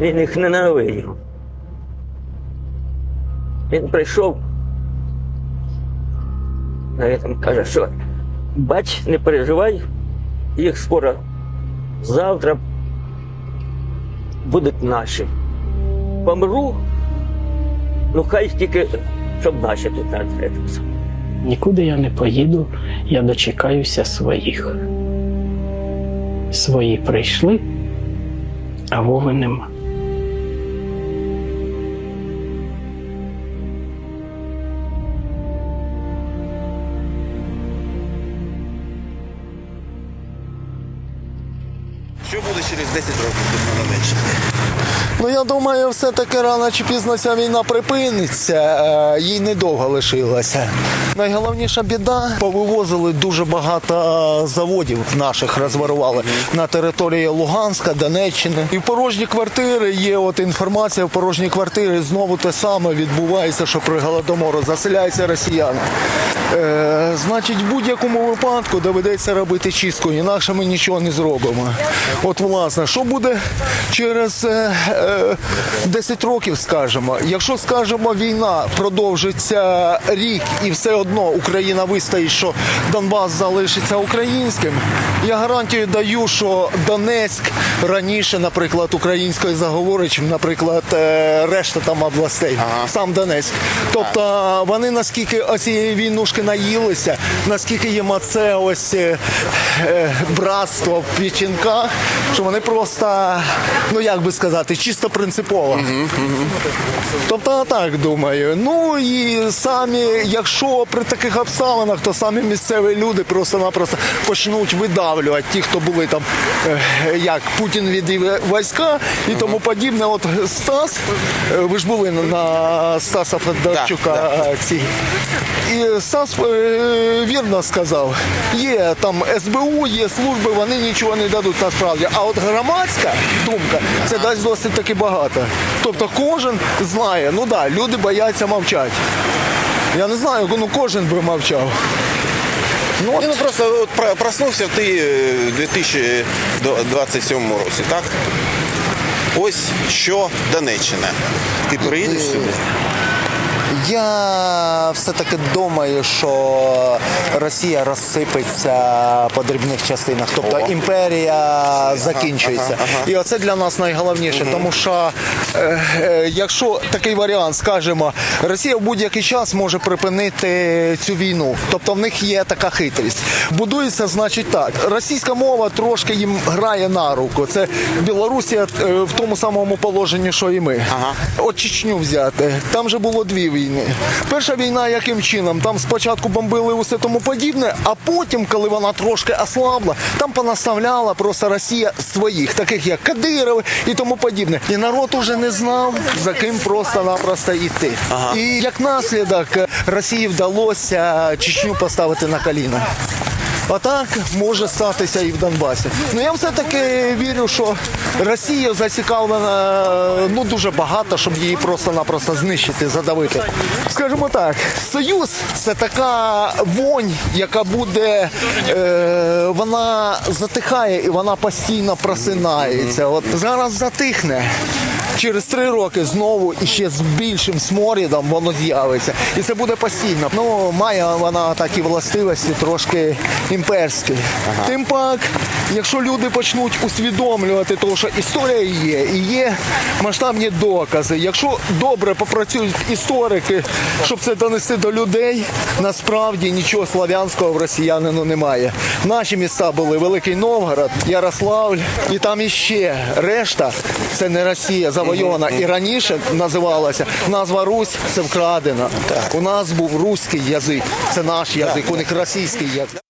Він їх ненавидів. Він прийшов. Навіть каже, що бач, не переживай, їх скоро завтра будуть наші. Помру, ну хай тільки, щоб наші тут не. Нікуди я не поїду, я дочекаюся своїх. Свої прийшли, а Вови нема. Що буде через 10 років тут на Донеччині? Ну я думаю, все-таки рано чи пізно ця війна припиниться, е, їй недовго лишилося. Найголовніша біда повивозили дуже багато заводів наших, розворували на території Луганська, Донеччини. І в порожні квартири є от інформація, в порожні квартири знову те саме відбувається, що при голодомору заселяються росіяни. Е, значить, в будь-якому випадку доведеться робити чистку, інакше ми нічого не зробимо. От, власне, що буде через е, е, 10 років, скажімо, якщо скажімо, війна продовжиться рік і все одно Україна вистоїть, що Донбас залишиться українським, я гарантію даю, що Донецьк раніше, наприклад, українською заговорить, чим, наприклад, е, решта там областей, сам Донецьк. Тобто вони наскільки оцієї війнушки наїлися, наскільки їм оце ось е, е, братство в печінках, що вони просто, ну як би сказати, чисто принципово. Тобто так думаю. Ну і самі, якщо при таких обставинах, то самі місцеві люди просто-напросто почнуть видавлювати ті, хто були там, е, як Путін відвів війська і тому подібне. От Стас, ви ж були на Стаса Федорчука е, ці. І Стас е, вірно сказав, є там СБУ, є служби, вони нічого не дадуть насправді. А от громадська думка це дасть досить таки багато. Тобто кожен знає, ну да, люди бояться мовчати. Я не знаю, ну кожен би мовчав. Ну, от ну просто от проснувся ти е, в 2027 році, так? Ось що Донеччина. Ти приїдеш сюди? Я все-таки думаю, що Росія розсипеться по дрібних частинах. Тобто імперія закінчується. І оце для нас найголовніше, тому що якщо такий варіант, скажімо, Росія в будь-який час може припинити цю війну. Тобто в них є така хитрість. Будується, значить, так. Російська мова трошки їм грає на руку. Це Білорусія е, в тому самому положенні, що і ми. Ага. От Чечню взяти. Там же було дві війни. Перша війна яким чином? Там спочатку бомбили усе тому подібне, а потім, коли вона трошки ослабла, там понаставляла просто Росія своїх, таких як Кадиров і тому подібне. І народ уже не знав, за ким просто-напросто йти. І як наслідок Росії вдалося Чечню поставити на коліна. Отак може статися і в Донбасі. Ну я все-таки вірю, що Росія зацікавлена ну дуже багато, щоб її просто-напросто знищити, задавити. Скажімо так, союз це така вонь, яка буде, е, вона затихає і вона постійно просинається. От зараз затихне. Через три роки знову і ще з більшим сморідом воно з'явиться. І це буде постійно. Ну, має вона такі властивості трошки імперські. Тим пак, якщо люди почнуть усвідомлювати, того, що історія є, і є масштабні докази. Якщо добре попрацюють історики, щоб це донести до людей, насправді нічого слав'янського в росіянину немає. Наші міста були Великий Новгород, Ярославль, і там іще решта. Це не Росія завойована. І раніше називалася назва Русь це вкрадена. У нас був руський язик, це наш язик, у них російський язик.